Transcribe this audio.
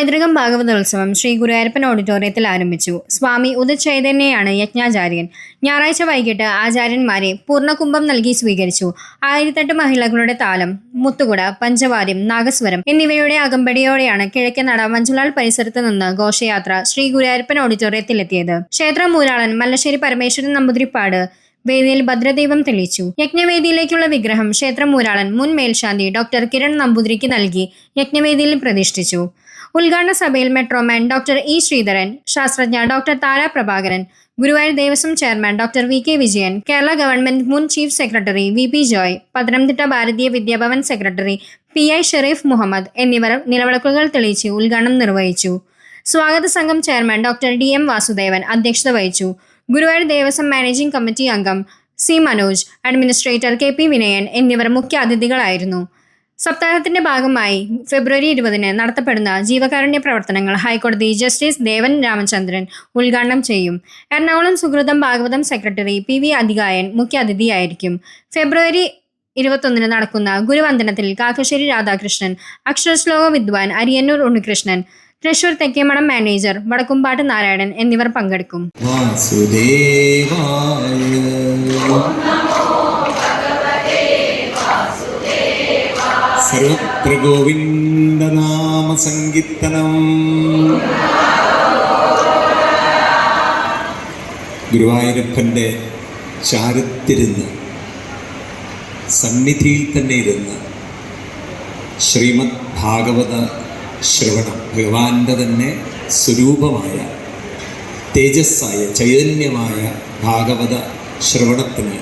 പൈതൃകം ഭാഗവതോത്സവം ശ്രീ ഗുരുവായൂരപ്പൻ ഓഡിറ്റോറിയത്തിൽ ആരംഭിച്ചു. സ്വാമി ഉദചൈതന്യയാണ് യജ്ഞാചാര്യൻ. ഞായറാഴ്ച വൈകിട്ട് ആചാര്യന്മാരെ പൂർണകുംഭം നൽകി സ്വീകരിച്ചു. ആയിരത്തെട്ട് മഹിളകളുടെ താലം മുത്തുകുട പഞ്ചവാദ്യം നാഗസ്വരം എന്നിവയുടെ അകമ്പടിയോടെയാണ് കിഴക്കേ നട മഞ്ചുലാൽ പരിസരത്ത് നിന്ന് ഘോഷയാത്ര ശ്രീ ഗുരുവായൂരപ്പൻ ഓഡിറ്റോറിയത്തിലെത്തിയത്. ക്ഷേത്ര മൂലാളൻ മല്ലശ്ശേരി പരമേശ്വരൻ നമ്പൂതിരിപ്പാട് വേദിയിൽ ഭദ്രദൈവം തെളിയിച്ചു. യജ്ഞവേദിയിലേക്കുള്ള വിഗ്രഹം ക്ഷേത്രമൂരാളൻ മുൻ മേൽശാന്തി ഡോക്ടർ കിരൺ നമ്പൂതിരിക്ക് നൽകി യജ്ഞവേദിയിൽ പ്രതിഷ്ഠിച്ചു. ഉദ്ഘാടന സഭയിൽ metro man doctor E Sreedharan ശാസ്ത്രജ്ഞ doctor Tara Prabhakaran Guruvayur Devaswom chairman doctor V K Vijayan Kerala government മുൻ chief secretary V P Joy Pathanamthitta Bharatiya Vidya Bhavan secretary P I Sherif Muhammad എന്നിവർ നിലവിളക്കുകൾ തെളിയിച്ച് ഉദ്ഘാടനം നിർവഹിച്ചു. സ്വാഗത സംഘം chairman doctor D M Vasudevan അധ്യക്ഷത വഹിച്ചു. ഗുരുവായൂർ ദേവസ്വം മാനേജിംഗ് കമ്മിറ്റി അംഗം C Manoj administrator K P Vinayan എന്നിവർ മുഖ്യ അതിഥികളായിരുന്നു സപ്താഹത്തിന്റെ ഭാഗമായി ഫെബ്രുവരി ഇരുപതിന് നടത്തപ്പെടുന്ന ജീവകാരുണ്യ പ്രവർത്തനങ്ങൾ ഹൈക്കോടതി ജസ്റ്റിസ് ദേവൻ രാമചന്ദ്രൻ ഉദ്ഘാടനം ചെയ്യും. എറണാകുളം സുഹൃതം ഭാഗവതം സെക്രട്ടറി പി വി അധികായൻ മുഖ്യ അതിഥിയായിരിക്കും ഫെബ്രുവരി ഇരുപത്തൊന്നിന് നടക്കുന്ന ഗുരുവന്ദനത്തിൽ കാക്കശ്ശേരി രാധാകൃഷ്ണൻ അക്ഷരശ്ലോക വിദ്വാൻ അരിയന്നൂർ ഉണ്ണികൃഷ്ണൻ തൃശൂർ തെക്കേമണം മാനേജർ വടക്കുംപാട്ട് നാരായണൻ എന്നിവർ പങ്കെടുക്കും. ഗോവിന്ദനാമ സങ്കീർത്തനം ഗുരുവായൂരപ്പന്റെ ചാരത്തിരുന്ന് സന്നിധിയിൽ തന്നെ ഇരുന്ന് ശ്രീമദ് ഭാഗവത ശ്രവണം ഭഗവാന്റെ തന്നെ സ്വരൂപമായ തേജസ്സായ ചൈതന്യമായ ഭാഗവത ശ്രവണത്തിന്